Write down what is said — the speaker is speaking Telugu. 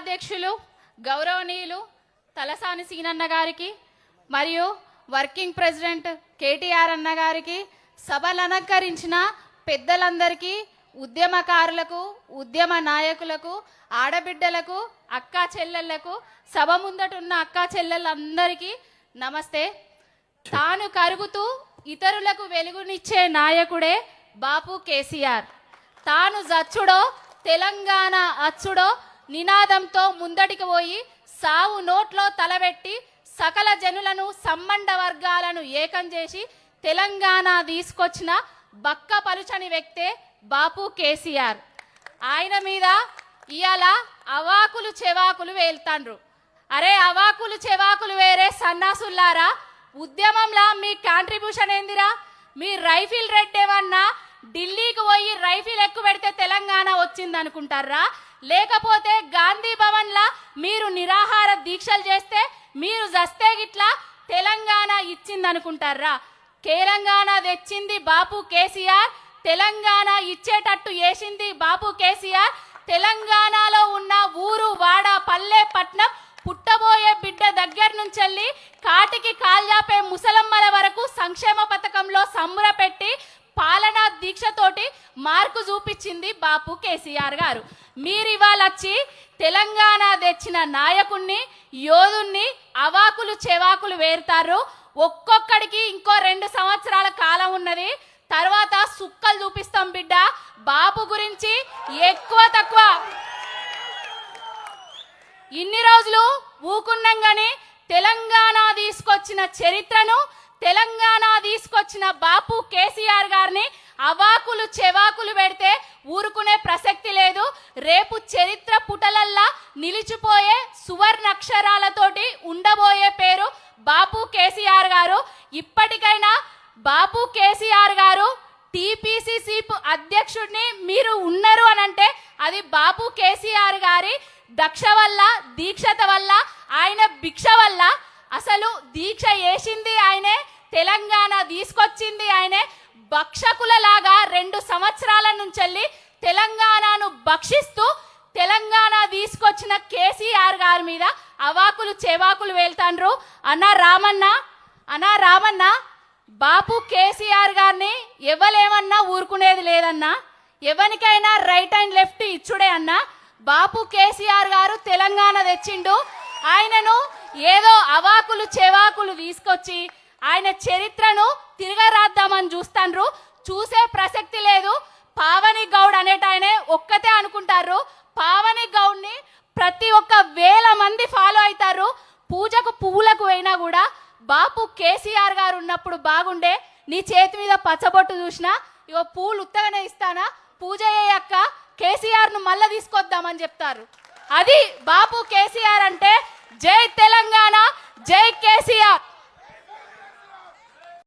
ఉపాధ్యక్షులు గౌరవనీయులు తలసాని సీనన్న గారికి మరియు వర్కింగ్ ప్రెసిడెంట్ కేటీఆర్ అన్న గారికి సభలు అలంకరించిన పెద్దలందరికీ ఉద్యమకారులకు ఉద్యమ నాయకులకు ఆడబిడ్డలకు అక్కా చెల్లెళ్ళకు సభ ముందటున్న అక్కా చెల్లెళ్ళందరికీ నమస్తే. తాను కరుగుతూ ఇతరులకు వెలుగునిచ్చే నాయకుడే బాపు కేసీఆర్. తాను జచ్చుడో తెలంగాణ అచ్చుడో నినాదంతో ముందటికి పోయి సావు నోట్లో తలబెట్టి సకల జనులను సంబంధ వర్గాలను ఏకం చేసి తెలంగాణ తీసుకొచ్చిన బక్క పలుచని వ్యక్తే బాపు కేసీఆర్. ఆయన మీద ఇవాళ అవాకులు చెవాకులు వేల్తాండ్రు. అరే అవాకులు చెవాకులు వేరే సన్నాసుల్లారా? ఉద్యమంలా మీ కాంట్రిబ్యూషన్ ఏందిరా? మీ రైఫిల్ రెడ్ ఏమన్నా ఢిల్లీకి పోయి రైఫిల్ ఎక్కువ పెడితే తెలంగాణ వచ్చింది అనుకుంటారా లేకపోతే గాంధీ భవన్ లా మీరు నిరాహార దీక్షలు చేస్తే మీరు జస్తే గిట్లా తెలంగాణ ఇచ్చింది అనుకుంటారా తెలంగాణ తెచ్చింది బాపు కేసీఆర్ తెలంగాణ ఇచ్చేటట్టు వేసింది బాపు కేసీఆర్ తెలంగాణలో ఉన్న ఊరు వాడ పల్లె పట్నం పుట్టబోయే బిడ్డ దగ్గర నుంచి కాటికి కాల్యాపే ముసలమ్మల వరకు సంక్షేమ పథకంలో సంబరపెట్టి పాలనా దీక్షతోటి మార్కు చూపించింది బాపు కేసీఆర్ గారు. మీరు ఇవాళ వచ్చి తెలంగాణ తెచ్చిన నాయకుణ్ణి యోధుణ్ణి అవాకులు చెవాకులు వేరుతారు. ఒక్కొక్కడికి ఇంకో రెండు సంవత్సరాల కాలం ఉన్నది. తర్వాత సుక్కలు చూపిస్తాం బిడ్డ. బాపు గురించి ఎక్కువ తక్కువ. ఇన్ని రోజులు ఊకున్నాం తెలంగాణ తీసుకొచ్చిన చరిత్రను తెలంగాణ తీసుకొచ్చిన బాపు కేసీఆర్ గారిని అవాకులు చెవాకులు పెడితే ఊరుకునే ప్రసక్తి లేదు. రేపు చరిత్ర పుటలల్లా నిలిచిపోయే సువర్ణక్షరాలతోటి ఉండబోయే పేరు బాపు కేసీఆర్ గారు. ఇప్పటికైనా బాపు కేసీఆర్ గారు టీపీసీసీ అధ్యక్షుడిని మీరు ఉన్నారు అని అంటే అది బాపు కేసీఆర్ గారి దక్ష వల్ల దీక్షత వల్ల ఆయన భిక్ష వల్ల. అసలు దీక్ష వేసింది ఆయనే తెలంగాణ తీసుకొచ్చింది ఆయనే భక్షకులలాగా రెండు సంవత్సరాల నుంచి తెలంగాణను భక్షిస్తూ తెలంగాణ తీసుకొచ్చిన కేసీఆర్ గారి మీద అవాకులు చెవాకులు వెళ్తాండ్రు అన్న రామన్న అన్న రామన్న బాపు కేసీఆర్ గారిని ఎవలేమన్నా ఊరుకునేది లేదన్నా ఎవరికైనా రైట్ అండ్ లెఫ్ట్ ఇచ్చుడే అన్నా బాపు కేసీఆర్ గారు తెలంగాణ తెచ్చిండు. ఆయనను ఏదో అవాకులు చెవాకులు తీసుకొచ్చి ఆయన చరిత్రను తిరగరాద్దామని చూస్తాండ్రు. చూసే ప్రసక్తి లేదు. పావని గౌడ్ అనేటాయనే ఒక్కతే అనుకుంటారు. పావని గౌడ్ని ప్రతి ఒక్క వేల మంది ఫాలో అవుతారు పూజకు పువ్వులకు అయినా కూడా బాపు కేసీఆర్ గారు ఉన్నప్పుడు బాగుండే. నీ చేతి మీద పచ్చబొట్టు చూసినా ఇగో పూలు ఉత్తగానే ఇస్తానా? పూజ అయ్యాక కేసీఆర్ను మళ్ళీ తీసుకొద్దామని చెప్తారు. అది బాపు కేసీఆర్ అంటే జై తెలంగాణ జై కేసీఆర్.